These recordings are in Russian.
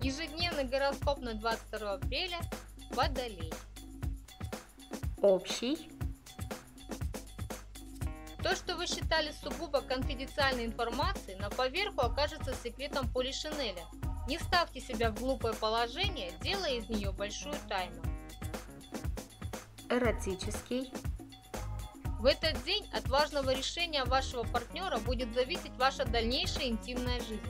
Ежедневный гороскоп на 22 апреля. Водолей. Общий. То, что вы считали сугубо конфиденциальной информацией, на поверку окажется секретом Поли Шинеля. Не ставьте себя в глупое положение, делая из нее большую тайну. Эротический. В этот день от важного решения вашего партнера будет зависеть ваша дальнейшая интимная жизнь.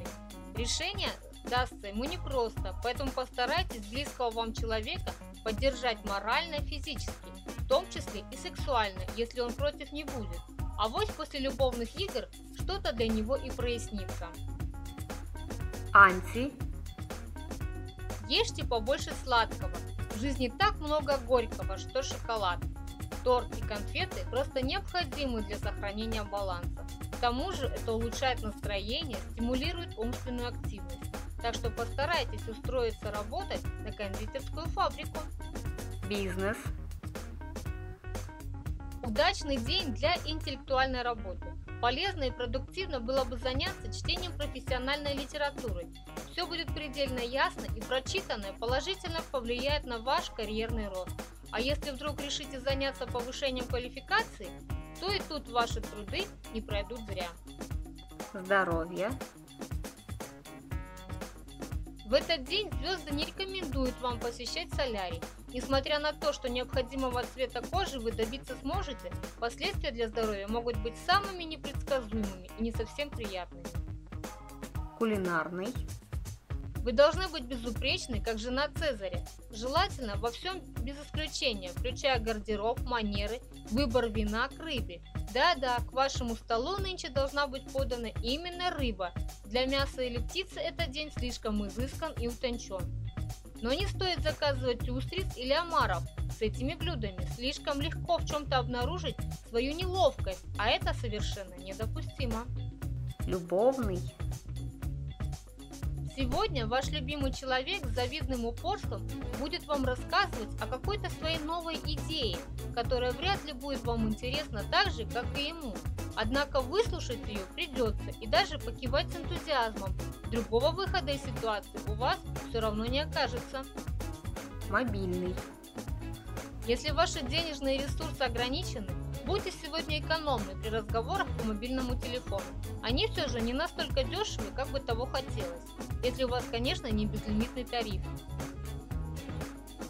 Решение дастся ему непросто, поэтому постарайтесь близкого вам человека поддержать морально и физически, в том числе и сексуально, если он против не будет. А вот после любовных игр что-то для него и прояснится. Анти. Ешьте побольше сладкого. В жизни так много горького, что шоколад. Торт и конфеты просто необходимы для сохранения баланса. К тому же это улучшает настроение, стимулирует умственную активность. Так что постарайтесь устроиться работать на кондитерскую фабрику. Бизнес. Удачный день для интеллектуальной работы. Полезно и продуктивно было бы заняться чтением профессиональной литературы. Все будет предельно ясно и прочитанное положительно повлияет на ваш карьерный рост. А если вдруг решите заняться повышением квалификации, то и тут ваши труды не пройдут зря. Здоровье. В этот день звезды не рекомендуют вам посещать солярий. Несмотря на то, что необходимого цвета кожи вы добиться сможете, последствия для здоровья могут быть самыми непредсказуемыми и не совсем приятными. Кулинарный. Вы должны быть безупречны, как жена Цезаря. Желательно во всем без исключения, включая гардероб, манеры, выбор вина к рыбе. Да-да, к вашему столу нынче должна быть подана именно рыба. Для мяса или птицы этот день слишком изыскан и утончен. Но не стоит заказывать устриц или омаров. С этими блюдами слишком легко в чем-то обнаружить свою неловкость, а это совершенно недопустимо. Любовный. Сегодня ваш любимый человек с завидным упорством будет вам рассказывать о какой-то своей новой идее, которая вряд ли будет вам интересна так же, как и ему. Однако выслушать ее придется и даже покивать с энтузиазмом. Другого выхода из ситуации у вас все равно не окажется. Мобильный. Если ваши денежные ресурсы ограничены, будьте сегодня экономны при разговорах по мобильному телефону. Они все же не настолько дешевы, как бы того хотелось, если у вас, конечно, не безлимитный тариф.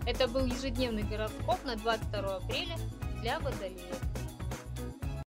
Это был ежедневный гороскоп на 22 апреля для Водолея.